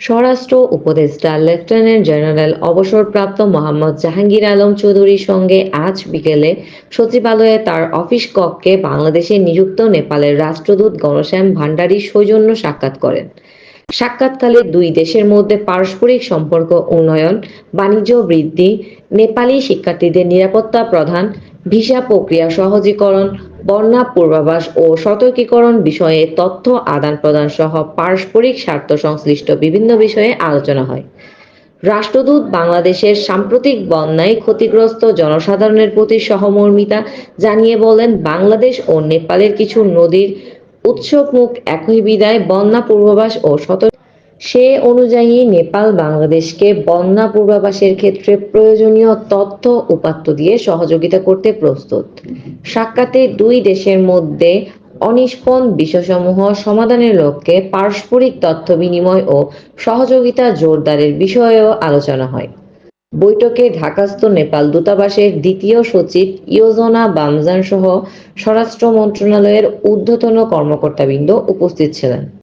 স্বরাষ্ট্র উপদেষ্টা lieutenant general অবসরপ্রাপ্ত মোহাম্মদ জাহাঙ্গীর আলম চৌধুরীর সঙ্গে আজ বিকেলে সচিবালয়ে তার অফিস কক্ষে বাংলাদেশে নিযুক্ত নেপালের রাষ্ট্রদূত গণশ্যাম ভান্ডারী সৌজন্য সাক্ষাৎ করেন। সাক্ষাৎকালে দুই দেশের মধ্যে পারস্পরিক সম্পর্ক উন্নয়ন, বাণিজ্য বৃদ্ধি, নেপালি শিক্ষার্থীদের নিরাপত্তা প্রধান ভিসা প্রক্রিয়া সহজীকরণ বন্যা, পূর্বাভাস ও সতর্কীকরণ বিষয়ে তথ্য আদান প্রদান সহ পারস্পরিক স্বার্থ সংশ্লিষ্ট বিভিন্ন বিষয়ে আলোচনা হয়। রাষ্ট্রদূত বাংলাদেশের সাম্প্রতিক বন্যায় ক্ষতিগ্রস্ত জনসাধারণের প্রতি সহমর্মিতা জানিয়ে বলেন, বাংলাদেশ ও নেপালের কিছু নদীর উৎসবমুখ একই বিদায়, বন্যা, পূর্বাভাস ও সতর্ক সে অনুযায়ী নেপাল বাংলাদেশকে বন্যা পূর্বাভাসের ক্ষেত্রে প্রয়োজনীয় তথ্য উপাত্ত দিয়ে সহযোগিতা করতে প্রস্তুত। সাক্ষাতে দুই দেশের মধ্যে অনিষ্পন বিষয়সমূহ সমাধানের লক্ষ্যে পারস্পরিক তথ্য বিনিময় ও সহযোগিতা জোরদারের বিষয়েও আলোচনা হয়। বৈঠকে ঢাকাস্থ নেপাল দূতাবাসের দ্বিতীয় সচিব ইয়োজনা বামজান সহ স্বরাষ্ট্র মন্ত্রণালয়ের ঊর্ধ্বতন কর্মকর্তাবৃন্দ উপস্থিত ছিলেন।